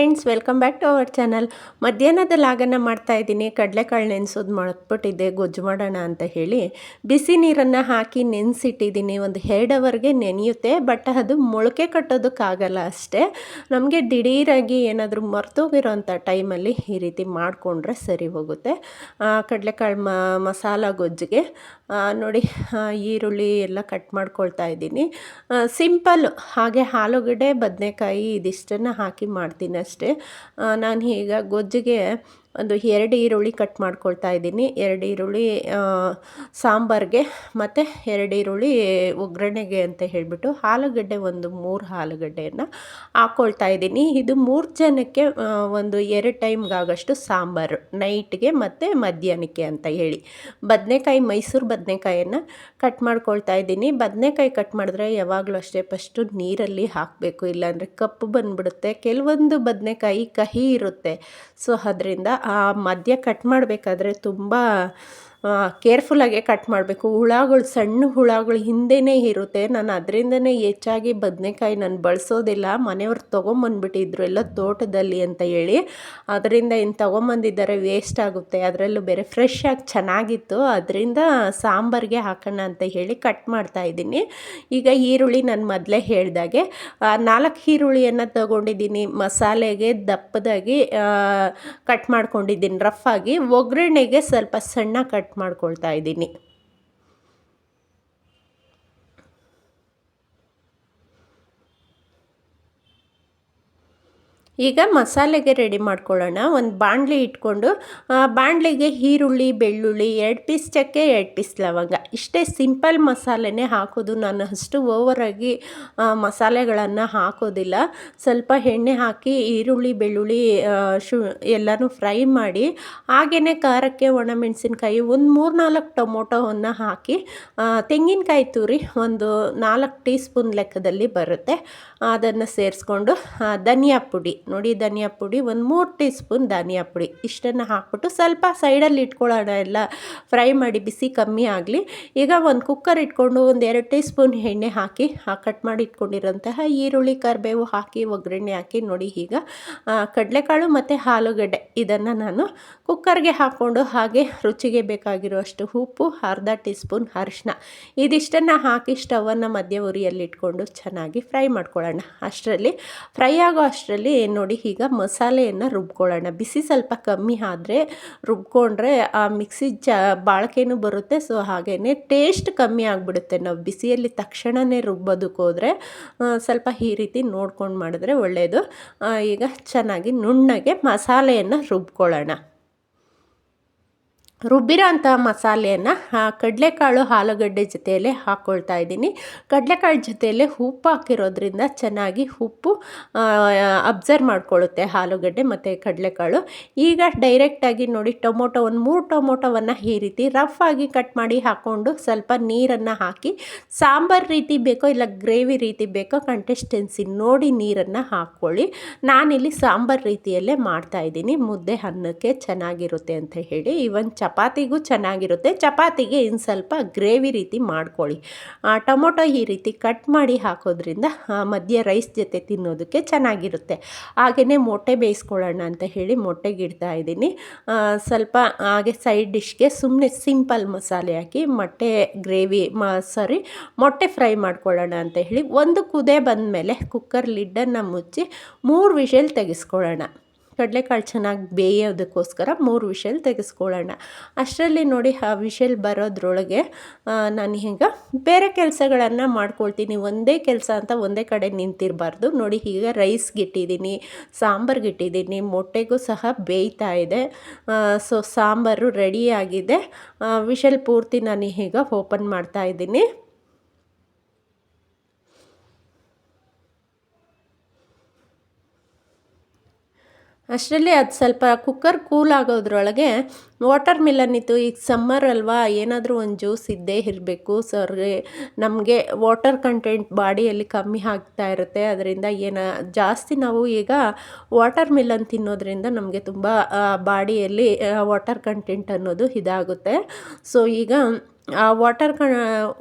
Friends, welcome back to our channel. ಮಧ್ಯಾಹ್ನದ ಲಾಗನ್ನು ಮಾಡ್ತಾ ಇದ್ದೀನಿ. ಕಡಲೆಕಾಳು ನೆನೆಸೋದು ಮಾಡ್ಬಿಟ್ಟಿದ್ದೆ, ಗೊಜ್ಜು ಮಾಡೋಣ ಅಂತ ಹೇಳಿ. ಬಿಸಿ ನೀರನ್ನು ಹಾಕಿ ನೆನೆಸಿಟ್ಟಿದ್ದೀನಿ. ಒಂದು ಎರಡು ಅವರ್ಗೆ ನೆನೆಯುತ್ತೆ, ಬಟ್ ಅದು ಮೊಳಕೆ ಕಟ್ಟೋದಕ್ಕಾಗಲ್ಲ ಅಷ್ಟೇ. ನಮಗೆ ದಿಢೀರಾಗಿ ಏನಾದರೂ ಮರ್ತೋಗಿರೋಂಥ ಟೈಮಲ್ಲಿ ಈ ರೀತಿ ಮಾಡಿಕೊಂಡ್ರೆ ಸರಿ ಹೋಗುತ್ತೆ. ಕಡಲೆಕಾಳು ಮಸಾಲ ಗೊಜ್ಜಿಗೆ. ನೋಡಿ ಈರುಳ್ಳಿ ಎಲ್ಲ ಕಟ್ ಮಾಡ್ಕೊಳ್ತಾ ಇದ್ದೀನಿ. ಸಿಂಪಲ್ ಹಾಗೆ ಆಲೂಗಡ್ಡೆ, ಬದನೆಕಾಯಿ ಇದಿಷ್ಟನ್ನು ಹಾಕಿ ಮಾಡ್ತೀನಿ ಅಷ್ಟೇ. ನಾನು ಈಗ ಗೊಜ್ಜಿಗೆ ಒಂದು ಎರಡು ಈರುಳ್ಳಿ ಕಟ್ ಮಾಡ್ಕೊಳ್ತಾ ಇದ್ದೀನಿ. ಎರಡು ಈರುಳ್ಳಿ ಸಾಂಬಾರಿಗೆ ಮತ್ತು ಎರಡು ಈರುಳ್ಳಿ ಒಗ್ಗರಣೆಗೆ ಅಂತ ಹೇಳಿಬಿಟ್ಟು ಆಲೂಗಡ್ಡೆ ಒಂದು ಮೂರು ಆಲೂಗಡ್ಡೆಯನ್ನು ಹಾಕ್ಕೊಳ್ತಾ ಇದ್ದೀನಿ. ಇದು ಮೂರು ಜನಕ್ಕೆ ಒಂದು ಎರಡು ಟೈಮ್ಗಾಗಷ್ಟು ಸಾಂಬಾರು, ನೈಟ್ಗೆ ಮತ್ತು ಮಧ್ಯಾಹ್ನಕ್ಕೆ ಅಂತ ಹೇಳಿ. ಬದನೆಕಾಯಿ, ಮೈಸೂರು ಬದನೆಕಾಯನ್ನು ಕಟ್ ಮಾಡ್ಕೊಳ್ತಾ ಇದ್ದೀನಿ. ಬದನೆಕಾಯಿ ಕಟ್ ಮಾಡಿದ್ರೆ ಯಾವಾಗಲೂ ಅಷ್ಟೇ ಫಸ್ಟು ನೀರಲ್ಲಿ ಹಾಕಬೇಕು, ಇಲ್ಲಾಂದರೆ ಕಪ್ಪು ಬಂದುಬಿಡುತ್ತೆ. ಕೆಲವೊಂದು ಬದನೆಕಾಯಿ ಕಹಿ ಇರುತ್ತೆ. ಸೊ, ಅದರಿಂದ ಆ ಮಧ್ಯ ಕಟ್ ಮಾಡಬೇಕಾದ್ರೆ ತುಂಬ ಕೇರ್ಫುಲ್ಲಾಗೆ ಕಟ್ ಮಾಡಬೇಕು. ಹುಳಗಳು, ಸಣ್ಣ ಹುಳಗಳು ಹಿಂದೆಯೇ ಇರುತ್ತೆ. ನಾನು ಅದರಿಂದನೇ ಹೆಚ್ಚಾಗಿ ಬದನೆಕಾಯಿ ನಾನು ಬಳಸೋದಿಲ್ಲ. ಮನೆಯವ್ರು ತೊಗೊಂಬಂದ್ಬಿಟ್ಟಿದ್ರು ಎಲ್ಲ ತೋಟದಲ್ಲಿ ಅಂತ ಹೇಳಿ. ಅದರಿಂದ ಇನ್ನು ತೊಗೊಂಬಂದಿದ್ದಾರೆ ವೇಸ್ಟ್ ಆಗುತ್ತೆ. ಅದರಲ್ಲೂ ಬೇರೆ ಫ್ರೆಶ್ ಆಗಿ ಚೆನ್ನಾಗಿತ್ತು. ಅದರಿಂದ ಸಾಂಬಾರಿಗೆ ಹಾಕೋಣ ಅಂತ ಹೇಳಿ ಕಟ್ ಮಾಡ್ತಾ ಇದ್ದೀನಿ. ಈಗ ಈರುಳ್ಳಿ ನಾನು ಮೊದಲೇ ಹೇಳಿದಾಗೆ ನಾಲ್ಕು ಈರುಳ್ಳಿಯನ್ನು ತೊಗೊಂಡಿದ್ದೀನಿ. ಮಸಾಲೆಗೆ ದಪ್ಪದಾಗಿ ಕಟ್ ಮಾಡ್ಕೊಂಡಿದ್ದೀನಿ. ರಫ್ ಆಗಿ. ಒಗ್ಗರಣೆಗೆ ಸ್ವಲ್ಪ ಸಣ್ಣ ಕಟ್ ಮಾಡ್ಕೊಳ್ತಾ ಇದ್ದೀನಿ. ಈಗ ಮಸಾಲೆಗೆ ರೆಡಿ ಮಾಡ್ಕೊಳ್ಳೋಣ. ಒಂದು ಬಾಣಲಿ ಇಟ್ಕೊಂಡು ಬಾಣಲಿಗೆ ಈರುಳ್ಳಿ, ಬೆಳ್ಳುಳ್ಳಿ, ಎರಡು ಪೀಸ್ ಚಕ್ಕೆ, ಎರಡು ಪೀಸ್ ಲವಂಗ. ಇಷ್ಟೇ ಸಿಂಪಲ್ ಮಸಾಲೆನೇ ಹಾಕೋದು. ನಾನು ಅಷ್ಟು ಓವರಾಗಿ ಮಸಾಲೆಗಳನ್ನು ಹಾಕೋದಿಲ್ಲ. ಸ್ವಲ್ಪ ಎಣ್ಣೆ ಹಾಕಿ, ಈರುಳ್ಳಿ, ಬೆಳ್ಳುಳ್ಳಿ ಶು, ಎಲ್ಲನೂ ಫ್ರೈ ಮಾಡಿ ಹಾಗೆಯೇ ಖಾರಕ್ಕೆ ಒಣಮೆಣಸಿನ್ಕಾಯಿ ಒಂದು ಮೂರು ನಾಲ್ಕು ಟೊಮೊಟೊವನ್ನು ಹಾಕಿ ತೆಂಗಿನಕಾಯಿ ತುರಿ ಒಂದು ನಾಲ್ಕು ಟೀ ಸ್ಪೂನ್ ಲೆಕ್ಕದಲ್ಲಿ ಬರುತ್ತೆ. ಅದನ್ನು ಸೇರಿಸ್ಕೊಂಡು ಧನಿಯಾ ಪುಡಿ. ನೋಡಿ ಧನಿಯಾ ಪುಡಿ, ಒಂದು ಮೂರು ಟೀ ಸ್ಪೂನ್ ಧನಿಯಾ ಪುಡಿ. ಇಷ್ಟನ್ನು ಹಾಕ್ಬಿಟ್ಟು ಸ್ವಲ್ಪ ಸೈಡಲ್ಲಿ ಇಟ್ಕೊಳ್ಳೋಣ. ಎಲ್ಲ ಫ್ರೈ ಮಾಡಿ ಬಿಸಿ ಕಮ್ಮಿ ಆಗಲಿ. ಈಗ ಒಂದು ಕುಕ್ಕರ್ ಇಟ್ಕೊಂಡು ಒಂದು ಎರಡು ಟೀ ಸ್ಪೂನ್ ಎಣ್ಣೆ ಹಾಕಿ ಕಟ್ ಮಾಡಿ ಇಟ್ಕೊಂಡಿರೋಂತಹ ಈರುಳ್ಳಿ, ಕರಿಬೇವು ಹಾಕಿ, ಒಗ್ಗರಣೆ ಹಾಕಿ ನೋಡಿ ಈಗ. ಕಡಲೆಕಾಳು ಮತ್ತು ಆಲೂಗಡ್ಡೆ. ಇದನ್ನು ನಾನು ಕುಕ್ಕರ್ಗೆ ಹಾಕ್ಕೊಂಡು ಹಾಗೆ ರುಚಿಗೆ ಬೇಕಾಗಿರುವಷ್ಟು ಉಪ್ಪು, ಅರ್ಧ ಟೀ ಸ್ಪೂನ್ ಅರಿಶಿನ ಇದಿಷ್ಟನ್ನು ಹಾಕಿ ಸ್ಟವನ್ನು ಮಧ್ಯ ಉರಿಯಲ್ಲಿ ಇಟ್ಕೊಂಡು ಚೆನ್ನಾಗಿ ಫ್ರೈ ಮಾಡ್ಕೊಳ್ಳೋಣ. ಅಷ್ಟರಲ್ಲಿ, ಫ್ರೈ ಆಗೋ ಅಷ್ಟರಲ್ಲಿ ನೋಡಿ ಈಗ ಮಸಾಲೆಯನ್ನು ರುಬ್ಕೊಳ್ಳೋಣ. ಬಿಸಿ ಸ್ವಲ್ಪ ಕಮ್ಮಿ ಆದರೆ ರುಬ್ಕೊಂಡ್ರೆ ಆ ಮಿಕ್ಸಿ ಜ ಬಾಳ್ಕೆನೂ ಬರುತ್ತೆ. ಸೊ ಹಾಗೆಯೇ ಟೇಸ್ಟ್ ಕಮ್ಮಿ ಆಗಿಬಿಡುತ್ತೆ. ನಾವು ಬಿಸಿಯಲ್ಲಿ ತಕ್ಷಣವೇ ರುಬ್ಬೋದಕ್ಕೋದ್ರೆ ಸ್ವಲ್ಪ ಈ ರೀತಿ ನೋಡ್ಕೊಂಡು ಮಾಡಿದ್ರೆ ಒಳ್ಳೆಯದು ಈಗ ಚೆನ್ನಾಗಿ ನುಣ್ಣಗೆ ಮಸಾಲೆಯನ್ನು ರುಬ್ಕೊಳ್ಳೋಣ. ರುಬ್ಬಿರೋ ಅಂಥ ಮಸಾಲೆಯನ್ನು ಕಡಲೆಕಾಳು ಆಲೂಗಡ್ಡೆ ಜೊತೆಯಲ್ಲೇ ಹಾಕ್ಕೊಳ್ತಾ ಇದ್ದೀನಿ. ಕಡಲೆಕಾಳು ಜೊತೆಯಲ್ಲೇ ಉಪ್ಪು ಹಾಕಿರೋದ್ರಿಂದ ಚೆನ್ನಾಗಿ ಉಪ್ಪು ಅಬ್ಸರ್ವ್ ಮಾಡ್ಕೊಳ್ಳುತ್ತೆ ಆಲೂಗಡ್ಡೆ ಮತ್ತು ಕಡಲೆಕಾಳು. ಈಗ ಡೈರೆಕ್ಟಾಗಿ ನೋಡಿ ಟೊಮೊಟೊ, ಒಂದು ಮೂರು ಟೊಮೊಟೊವನ್ನು ಈ ರೀತಿ ರಫ್ ಆಗಿ ಕಟ್ ಮಾಡಿ ಹಾಕ್ಕೊಂಡು ಸ್ವಲ್ಪ ನೀರನ್ನು ಹಾಕಿ, ಸಾಂಬಾರು ರೀತಿ ಬೇಕೋ ಇಲ್ಲ ಗ್ರೇವಿ ರೀತಿ ಬೇಕೋ ಕಂಟೆಸ್ಟೆನ್ಸಿ ನೋಡಿ ನೀರನ್ನು ಹಾಕ್ಕೊಳ್ಳಿ. ನಾನಿಲ್ಲಿ ಸಾಂಬಾರು ರೀತಿಯಲ್ಲೇ ಮಾಡ್ತಾಯಿದ್ದೀನಿ ಮುದ್ದೆ ಅನ್ನಕ್ಕೆ ಚೆನ್ನಾಗಿರುತ್ತೆ ಅಂತ ಹೇಳಿ ಇವನ್ ಚ ಚಪಾತಿಗೂ ಚೆನ್ನಾಗಿರುತ್ತೆ. ಚಪಾತಿಗೆ ಇನ್ನು ಸ್ವಲ್ಪ ಗ್ರೇವಿ ರೀತಿ ಮಾಡ್ಕೊಳ್ಳಿ. ಟೊಮೊಟೊ ಈ ರೀತಿ ಕಟ್ ಮಾಡಿ ಹಾಕೋದ್ರಿಂದ ಮಧ್ಯ ರೈಸ್ ಜೊತೆ ತಿನ್ನೋದಕ್ಕೆ ಚೆನ್ನಾಗಿರುತ್ತೆ. ಹಾಗೆಯೇ ಮೊಟ್ಟೆ ಬೇಯಿಸ್ಕೊಳ್ಳೋಣ ಅಂತ ಹೇಳಿ ಮೊಟ್ಟೆಗೆ ಇಡ್ತಾ ಇದ್ದೀನಿ. ಸ್ವಲ್ಪ ಹಾಗೆ ಸೈಡ್ ಡಿಶ್ಗೆ ಸುಮ್ಮನೆ ಸಿಂಪಲ್ ಮಸಾಲೆ ಹಾಕಿ, ಮೊಟ್ಟೆ ಗ್ರೇವಿ ಮ ಸಾರಿ ಮೊಟ್ಟೆ ಫ್ರೈ ಮಾಡ್ಕೊಳ್ಳೋಣ ಅಂತ ಹೇಳಿ ಒಂದು ಕುದೆ ಬಂದಮೇಲೆ ಕುಕ್ಕರ್ ಲಿಡ್ಡನ್ನು ಮುಚ್ಚಿ ಮೂರು ವಿಷಲ್ ತೆಗೆಸ್ಕೊಳ್ಳೋಣ. ಕಡಲೆಕಾಳು ಚೆನ್ನಾಗಿ ಬೇಯೋದಕ್ಕೋಸ್ಕರ ಮೂರು ವಿಷಲ್ ತೆಗೆಸ್ಕೊಳ್ಳೋಣ. ಅಷ್ಟರಲ್ಲಿ ನೋಡಿ, ಆ ವಿಷಲ್ ಬರೋದ್ರೊಳಗೆ ನಾನು ಈಗ ಬೇರೆ ಕೆಲಸಗಳನ್ನು ಮಾಡ್ಕೊಳ್ತೀನಿ. ಒಂದೇ ಕೆಲಸ ಅಂತ ಒಂದೇ ಕಡೆ ನಿಂತಿರಬಾರ್ದು. ನೋಡಿ, ಈಗ ರೈಸ್ಗೆ ಇಟ್ಟಿದ್ದೀನಿ ಸಾಂಬಾರ್ಗೆ ಇಟ್ಟಿದ್ದೀನಿ ಮೊಟ್ಟೆಗೂ ಸಹ ಬೇಯ್ತಾ ಇದೆ. ಸೊ, ಸಾಂಬಾರು ರೆಡಿಯಾಗಿದೆ ವಿಷಲ್ ಪೂರ್ತಿ ನಾನು ಈಗ ಓಪನ್ ಮಾಡ್ತಾ ಇದ್ದೀನಿ. ಅಷ್ಟರಲ್ಲಿ ಅದು ಸ್ವಲ್ಪ ಕುಕ್ಕರ್ ಕೂಲ್ ಆಗೋದ್ರೊಳಗೆ ವಾಟರ್ ಮಿಲನ್ ಇತ್ತು. ಈಗ ಸಮ್ಮರ್ ಅಲ್ವಾ, ಏನಾದರೂ ಒಂದು ಜ್ಯೂಸ್ ಇದ್ದೇ ಇರಬೇಕು. ಸರ್ಗೆ ನಮಗೆ ವಾಟರ್ ಕಂಟೆಂಟ್ ಬಾಡಿಯಲ್ಲಿ ಕಮ್ಮಿ ಆಗ್ತಾ ಇರುತ್ತೆ. ಅದರಿಂದ ಏನ, ಜಾಸ್ತಿ ನಾವು ಈಗ ವಾಟರ್ ಮಿಲನ್ ತಿನ್ನೋದ್ರಿಂದ ನಮಗೆ ತುಂಬ ಬಾಡಿಯಲ್ಲಿ ವಾಟರ್ ಕಂಟೆಂಟ್ ಅನ್ನೋದು ಇದಾಗುತ್ತೆ. ಸೊ ಈಗ ಆ ವಾಟರ್ ಕ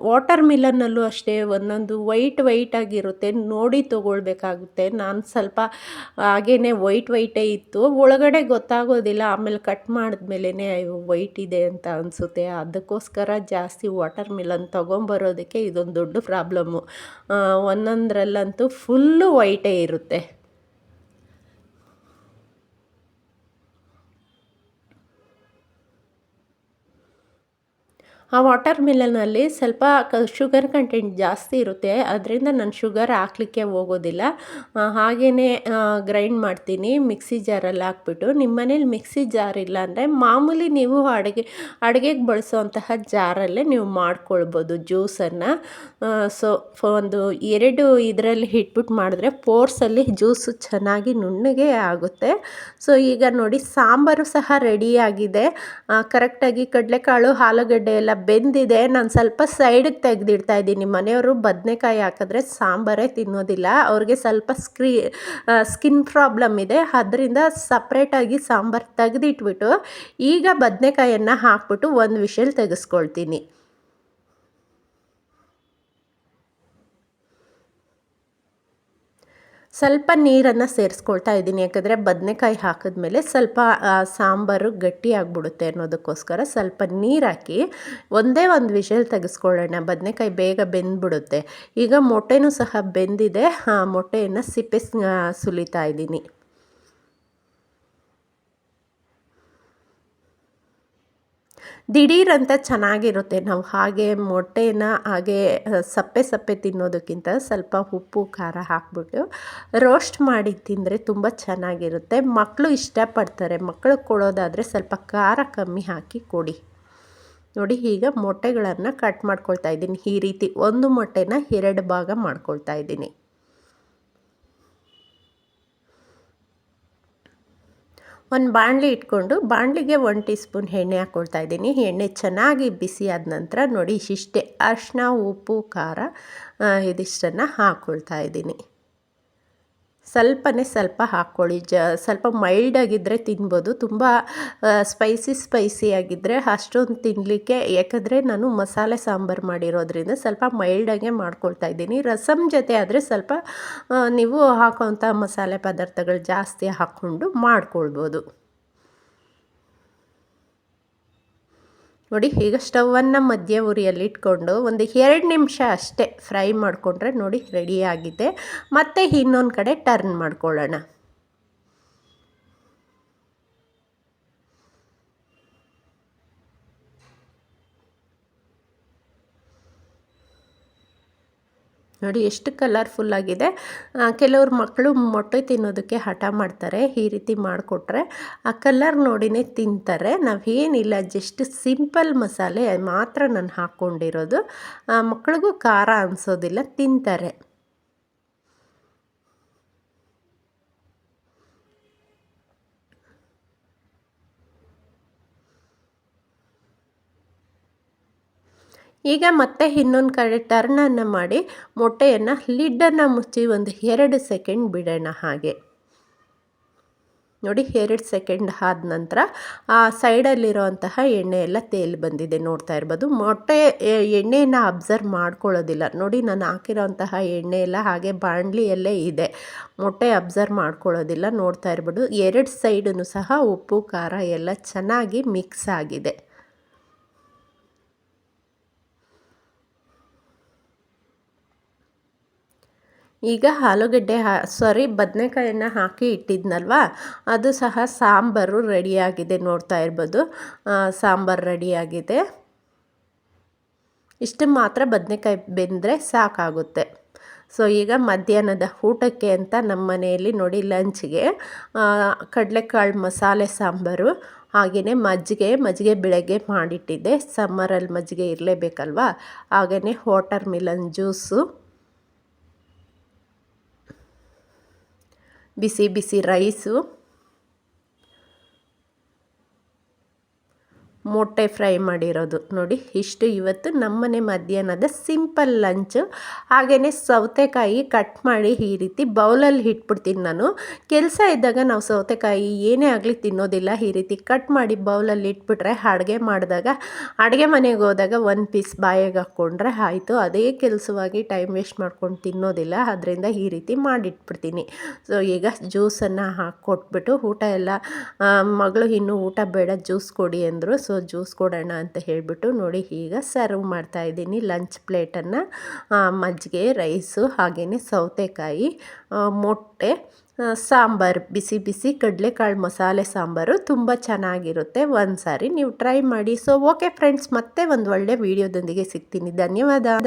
ವಾಟರ್ ಮಿಲನ್ನಲ್ಲೂ ಅಷ್ಟೇ ಒಂದೊಂದು ವೈಟ್ ವೈಟ್ ಆಗಿರುತ್ತೆ. ನೋಡಿ ತೊಗೊಳ್ಬೇಕಾಗುತ್ತೆ. ನಾನು ಸ್ವಲ್ಪ ಹಾಗೇ ವೈಟ್ ವೈಟೇ ಇತ್ತು. ಒಳಗಡೆ ಗೊತ್ತಾಗೋದಿಲ್ಲ. ಆಮೇಲೆ ಕಟ್ ಮಾಡಿದ್ಮೇಲೆ ವೈಟ್ ಇದೆ ಅಂತ ಅನಿಸುತ್ತೆ. ಅದಕ್ಕೋಸ್ಕರ ಜಾಸ್ತಿ ವಾಟರ್ ಮಿಲನ್ ತೊಗೊಂಬರೋದಕ್ಕೆ ಇದೊಂದು ದೊಡ್ಡ ಪ್ರಾಬ್ಲಮ್ಮು ಒಂದೊಂದರಲ್ಲಂತೂ ಫುಲ್ಲು ವೈಟೇ ಇರುತ್ತೆ. ಆ ವಾಟರ್ ಮಿಲನಲ್ಲಿ ಸ್ವಲ್ಪ ಕ ಶುಗರ್ ಕಂಟೆಂಟ್ ಜಾಸ್ತಿ ಇರುತ್ತೆ. ಅದರಿಂದ ನಾನು ಶುಗರ್ ಹಾಕ್ಲಿಕ್ಕೆ ಹೋಗೋದಿಲ್ಲ. ಹಾಗೆಯೇ ಗ್ರೈಂಡ್ ಮಾಡ್ತೀನಿ. ಮಿಕ್ಸಿ ಜಾರಲ್ಲಿ ಹಾಕ್ಬಿಟ್ಟು. ನಿಮ್ಮ ಮನೇಲಿ ಮಿಕ್ಸಿ ಜಾರ್ ಇಲ್ಲ ಅಂದರೆ ಮಾಮೂಲಿ ನೀವು ಅಡುಗೆ, ಅಡುಗೆಗೆ ಬಳಸುವಂತಹ ಜಾರಲ್ಲೇ ನೀವು ಮಾಡ್ಕೊಳ್ಬೋದು ಜ್ಯೂಸನ್ನು ಸೊ ಒಂದು ಎರಡು ಇದರಲ್ಲಿ ಇಟ್ಬಿಟ್ಟು ಮಾಡಿದ್ರೆ ಫೋರ್ಸಲ್ಲಿ ಜ್ಯೂಸು ಚೆನ್ನಾಗಿ ನುಣ್ಣಗೆ ಆಗುತ್ತೆ. ಸೊ ಈಗ ನೋಡಿ ಸಾಂಬಾರು ಸಹ ರೆಡಿಯಾಗಿದೆ ಕರೆಕ್ಟಾಗಿ ಕಡಲೆಕಾಳು, ಆಲೂಗಡ್ಡೆ ಎಲ್ಲ ಬೆಂದಿದೆ, ನಾನು ಸ್ವಲ್ಪ ಸೈಡಿಗೆ ತೆಗೆದಿಡ್ತಾ ಇದ್ದೀನಿ. ಮನೆಯವರು ಬದನೆಕಾಯಿ ಹಾಕಿದ್ರೆ ಸಾಂಬಾರೇ ತಿನ್ನೋದಿಲ್ಲ. ಅವ್ರಿಗೆ ಸ್ವಲ್ಪ ಸ್ಕ್ರೀ ಸ್ಕಿನ್ ಪ್ರಾಬ್ಲಮ್ ಇದೆ. ಅದರಿಂದ ಸಪ್ರೇಟಾಗಿ ಸಾಂಬಾರು ತೆಗೆದಿಟ್ಬಿಟ್ಟು ಈಗ ಬದನೆಕಾಯನ್ನು ಹಾಕ್ಬಿಟ್ಟು ಒಂದು ವಿಷಲ್ ತೆಗೆಸ್ಕೊಳ್ತೀನಿ. ಸ್ವಲ್ಪ ನೀರನ್ನು ಸೇರಿಸ್ಕೊಳ್ತಾ ಇದ್ದೀನಿ. ಯಾಕಂದರೆ ಬದನೆಕಾಯಿ ಹಾಕಿದ್ಮೇಲೆ ಸ್ವಲ್ಪ ಸಾಂಬಾರು ಗಟ್ಟಿ ಆಗಿಬಿಡುತ್ತೆ ಅನ್ನೋದಕ್ಕೋಸ್ಕರ ಸ್ವಲ್ಪ ನೀರು ಹಾಕಿ ಒಂದೇ ಒಂದು ವಿಷಲ್ ತೆಗೆಸ್ಕೊಳ್ಳೋಣ. ಬದನೆಕಾಯಿ ಬೇಗ ಬೆಂದ್ಬಿಡುತ್ತೆ. ಈಗ ಮೊಟ್ಟೆನೂ ಸಹ ಬೆಂದಿದೆ. ಮೊಟ್ಟೆಯನ್ನು ಸಿಪ್ಪೆ ಸುಲಿತಾ ಇದ್ದೀನಿ. ದಿಢೀರಂತ ಚೆನ್ನಾಗಿರುತ್ತೆ. ನಾವು ಹಾಗೆ ಮೊಟ್ಟೆನ ಹಾಗೆ ಸಪ್ಪೆ ಸಪ್ಪೆ ತಿನ್ನೋದಕ್ಕಿಂತ ಸ್ವಲ್ಪ ಉಪ್ಪು, ಖಾರ ಹಾಕ್ಬಿಟ್ಟು ರೋಸ್ಟ್ ಮಾಡಿ ತಿಂದರೆ ತುಂಬ ಚೆನ್ನಾಗಿರುತ್ತೆ. ಮಕ್ಕಳು ಇಷ್ಟಪಡ್ತಾರೆ. ಮಕ್ಕಳು ಕೊಡೋದಾದರೆ ಸ್ವಲ್ಪ ಖಾರ ಕಮ್ಮಿ ಹಾಕಿ ಕೊಡಿ. ನೋಡಿ, ಈಗ ಮೊಟ್ಟೆಗಳನ್ನು ಕಟ್ ಮಾಡ್ಕೊಳ್ತಾ ಇದ್ದೀನಿ. ಈ ರೀತಿ ಒಂದು ಮೊಟ್ಟೆನ ಎರಡು ಭಾಗ ಮಾಡ್ಕೊಳ್ತಾ ಇದ್ದೀನಿ. ಒಂದು ಬಾಣಲಿ ಇಟ್ಕೊಂಡು ಬಾಣಲಿಗೆ ಒನ್ ಟೀ ಸ್ಪೂನ್ ಎಣ್ಣೆ ಹಾಕ್ಕೊಳ್ತಾ ಇದ್ದೀನಿ. ಎಣ್ಣೆ ಚೆನ್ನಾಗಿ ಬಿಸಿ ಆದ ನಂತರ ನೋಡಿ ಇಷ್ಟೇ ಅರಿಶಿನ, ಉಪ್ಪು, ಖಾರ ಇದಿಷ್ಟನ್ನು ಹಾಕ್ಕೊಳ್ತಾ ಇದ್ದೀನಿ. ಸ್ವಲ್ಪನೇ ಸ್ವಲ್ಪ ಹಾಕ್ಕೊಳ್ಳಿ. ಜ, ಸ್ವಲ್ಪ ಮೈಲ್ಡಾಗಿದ್ದರೆ ತಿನ್ಬೋದು. ತುಂಬ ಸ್ಪೈಸಿ ಸ್ಪೈಸಿ ಆಗಿದ್ದರೆ ಅಷ್ಟೊಂದು ತಿನ್ನಲಿಕ್ಕೆ ಯಾಕಂದರೆ ನಾನು ಮಸಾಲೆ ಸಾಂಬಾರು ಮಾಡಿರೋದ್ರಿಂದ ಸ್ವಲ್ಪ ಮೈಲ್ಡಾಗೆ ಮಾಡ್ಕೊಳ್ತಾ ಇದ್ದೀನಿ. ರಸಮ್ ಜೊತೆ ಆದರೆ ಸ್ವಲ್ಪ ನೀವು ಹಾಕೋವಂಥ ಮಸಾಲೆ ಪದಾರ್ಥಗಳು ಜಾಸ್ತಿ ಹಾಕ್ಕೊಂಡು ಮಾಡ್ಕೊಳ್ಬೋದು. ನೋಡಿ, ಈಗ ಸ್ಟವನ್ನು ಮಧ್ಯ ಉರಿಯಲ್ಲಿ ಇಟ್ಕೊಂಡು ಒಂದು ಎರಡು ನಿಮಿಷ ಅಷ್ಟೇ ಫ್ರೈ ಮಾಡಿಕೊಂಡ್ರೆ ನೋಡಿ ರೆಡಿಯಾಗಿದೆ ಮತ್ತು ಇನ್ನೊಂದು ಕಡೆ ಟರ್ನ್ ಮಾಡ್ಕೊಳ್ಳೋಣ. ನೋಡಿ ಎಷ್ಟು ಕಲರ್ಫುಲ್ ಆಗಿದೆ. ಕೆಲವ್ರು ಮಕ್ಕಳು ಮೊಟ್ಟೆ ತಿನ್ನೋದಕ್ಕೆ ಹಠ ಮಾಡ್ತಾರೆ, ಈ ರೀತಿ ಮಾಡಿಕೊಟ್ರೆ. ಆ ಕಲರ್ ನೋಡಿನೇ ತಿಂತಾರೆ. ನಾವೇನಿಲ್ಲ ಜಸ್ಟ್ ಸಿಂಪಲ್ ಮಸಾಲೆ ಮಾತ್ರ ನಾನು ಹಾಕ್ಕೊಂಡಿರೋದು ಮಕ್ಳಿಗೂ ಖಾರ ಅನಿಸೋದಿಲ್ಲ, ತಿಂತಾರೆ. ಈಗ ಮತ್ತೆ ಇನ್ನೊಂದು ಕಡೆ ಟರ್ನನ್ನು ಮಾಡಿ ಮೊಟ್ಟೆಯನ್ನು ಲಿಡ್ಡನ್ನು ಮುಚ್ಚಿ ಒಂದು ಎರಡು ಸೆಕೆಂಡ್ ಬಿಡೋಣ ಹಾಗೆ. ನೋಡಿ, ಎರಡು ಸೆಕೆಂಡ್ ಆದ ನಂತರ ಆ ಸೈಡಲ್ಲಿರೋವಂತಹ ಎಣ್ಣೆ ಎಲ್ಲ ತೇಲಿ ಬಂದಿದೆ ನೋಡ್ತಾ ಇರ್ಬೋದು. ಮೊಟ್ಟೆ ಎಣ್ಣೆಯನ್ನು ಅಬ್ಸರ್ವ್ ಮಾಡ್ಕೊಳ್ಳೋದಿಲ್ಲ. ನೋಡಿ, ನಾನು ಹಾಕಿರೋಂತಹ ಎಣ್ಣೆ ಎಲ್ಲ ಹಾಗೆ ಬಾಣಲಿಯಲ್ಲೇ ಇದೆ. ಮೊಟ್ಟೆ ಅಬ್ಸರ್ವ್ ಮಾಡ್ಕೊಳ್ಳೋದಿಲ್ಲ, ನೋಡ್ತಾ ಇರ್ಬೋದು. ಎರಡು ಸೈಡನ್ನು ಸಹ ಉಪ್ಪು, ಖಾರ ಎಲ್ಲ ಚೆನ್ನಾಗಿ ಮಿಕ್ಸ್ ಆಗಿದೆ. ಈಗ ಆಲೂಗಡ್ಡೆ ಹಾ ಸಾರಿ ಬದನೆಕಾಯನ್ನ ಹಾಕಿ ಇಟ್ಟಿದ್ನಲ್ವ? ಅದು ಸಹ ಸಾಂಬಾರು ರೆಡಿಯಾಗಿದೆ ನೋಡ್ತಾ ಇರ್ಬೋದು. ಸಾಂಬಾರು ರೆಡಿಯಾಗಿದೆ. ಇಷ್ಟು ಮಾತ್ರ ಬದನೆಕಾಯಿ ಬೆಂದರೆ ಸಾಕಾಗುತ್ತೆ. ಸೊ ಈಗ ಮಧ್ಯಾಹ್ನದ ಊಟಕ್ಕೆ ಅಂತ ನಮ್ಮ ಮನೆಯಲ್ಲಿ ನೋಡಿ ಲಂಚ್ಗೆ ಕಡಲೆಕಾಳು ಮಸಾಲೆ ಸಾಂಬಾರು ಹಾಗೆಯೇ ಮಜ್ಜಿಗೆ ಮಜ್ಜಿಗೆ ಬೆಳಗ್ಗೆ ಮಾಡಿಟ್ಟಿದ್ದೆ. ಸಮ್ಮರಲ್ಲಿ ಮಜ್ಜಿಗೆ ಇರಲೇಬೇಕಲ್ವ? ಹಾಗೆಯೇ ವಾಟರ್ ಮಿಲನ್ ಜ್ಯೂಸು ಬಿಸಿ ಬಿಸಿ ರೈಸು ಮೊಟ್ಟೆ ಫ್ರೈ ಮಾಡಿರೋದು. ನೋಡಿ, ಇಷ್ಟು ಇವತ್ತು ನಮ್ಮನೆ ಮಧ್ಯಾಹ್ನದ ಸಿಂಪಲ್ ಲಂಚು. ಹಾಗೆಯೇ ಸೌತೆಕಾಯಿ ಕಟ್ ಮಾಡಿ ಈ ರೀತಿ ಬೌಲಲ್ಲಿ ಇಟ್ಬಿಡ್ತೀನಿ ನಾನು. ಕೆಲಸ ಇದ್ದಾಗ ನಾವು ಸೌತೆಕಾಯಿ ಏನೇ ಆಗಲಿ ತಿನ್ನೋದಿಲ್ಲ. ಈ ರೀತಿ ಕಟ್ ಮಾಡಿ ಬೌಲಲ್ಲಿ ಇಟ್ಬಿಟ್ರೆ ಅಡುಗೆ ಮಾಡಿದಾಗ, ಅಡುಗೆ ಮನೆಗೆ ಹೋದಾಗ ಒಂದು ಪೀಸ್ ಬಾಯಿಗೆ ಹಾಕ್ಕೊಂಡ್ರೆ ಆಯಿತು. ಅದೇ ಕೆಲಸವಾಗಿ ಟೈಮ್ ವೇಸ್ಟ್ ಮಾಡ್ಕೊಂಡು ತಿನ್ನೋದಿಲ್ಲ. ಅದರಿಂದ ಈ ರೀತಿ ಮಾಡಿಟ್ಬಿಡ್ತೀನಿ. ಸೊ ಈಗ ಜ್ಯೂಸನ್ನು ಹಾಕ್ಕೊಟ್ಬಿಟ್ಟು ಊಟ ಎಲ್ಲ ಮಗಳು ಇನ್ನೂ ಊಟ ಬೇಡ ಜ್ಯೂಸ್ ಕೊಡಿ ಅಂದರು. ಸೊ ಜ್ಯೂಸ್ ಕೊಡೋಣ ಅಂತ ಹೇಳಿಬಿಟ್ಟು ನೋಡಿ ಈಗ ಸರ್ವ್ ಮಾಡ್ತಾ ಇದ್ದೀನಿ ಲಂಚ್ ಪ್ಲೇಟನ್ನು. ಮಜ್ಜಿಗೆ, ರೈಸು ಹಾಗೆಯೇ ಸೌತೆಕಾಯಿ ಮೊಟ್ಟೆ ಸಾಂಬಾರು, ಬಿಸಿ ಬಿಸಿ ಕಡಲೆಕಾಳು ಮಸಾಲೆ ಸಾಂಬಾರು ತುಂಬ ಚೆನ್ನಾಗಿರುತ್ತೆ. ಒಂದು ಸಾರಿ ನೀವು ಟ್ರೈ ಮಾಡಿ. ಸೊ ಓಕೆ ಫ್ರೆಂಡ್ಸ್ ಮತ್ತೆ ಒಂದು ಒಳ್ಳೆ ವಿಡಿಯೋದೊಂದಿಗೆ ಸಿಗ್ತೀನಿ. ಧನ್ಯವಾದ.